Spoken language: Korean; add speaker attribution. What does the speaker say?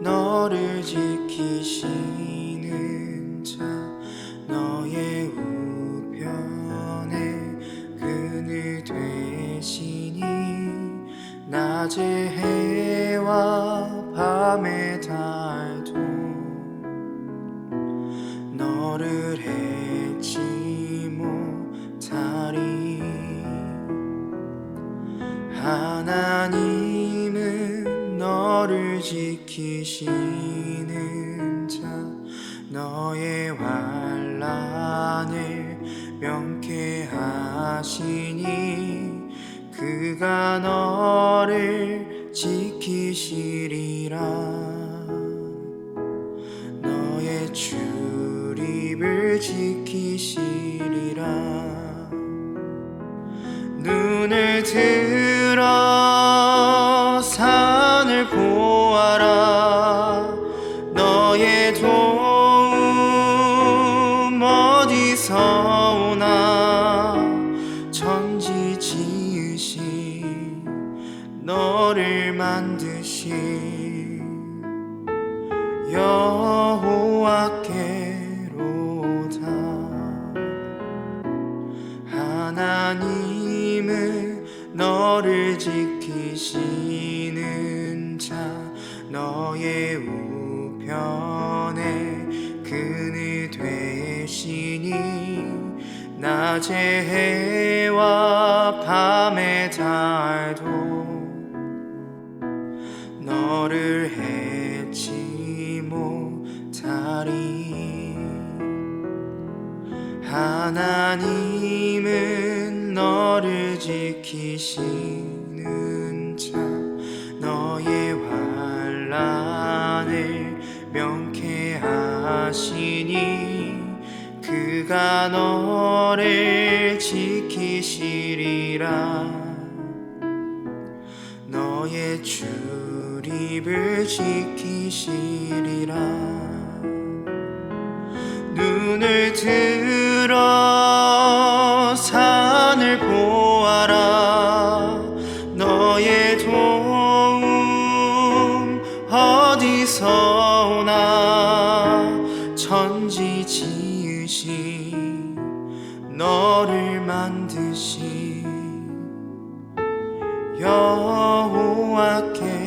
Speaker 1: 너를 지키시는 자 너의 우편에 그늘 되시니 낮의 해와 밤의 달도 너를 해치 못하리. 하나님은 너를 지키시는 자 너의 환란을 명쾌하시니 그가 너를 지키시리라. 너의 출입을 지키시리라. 눈을 들어 산을 보 어디서 오나 천지 지으신 너를 만드신 여호와께로다. 하나님은 너를 지키시는 자 너의 우편 낮의 해와 밤의 달도 너를 해치 못하리. 하나님은 너를 지키시는 자 너의 환란을 명쾌하시니 그가 너를 지키시리라. 너의 출입을 지키시리라. 눈을 들어 산을 보아라. 너의 도움 어디서 오나 천지 지 만드시 너를 만드신 여호와께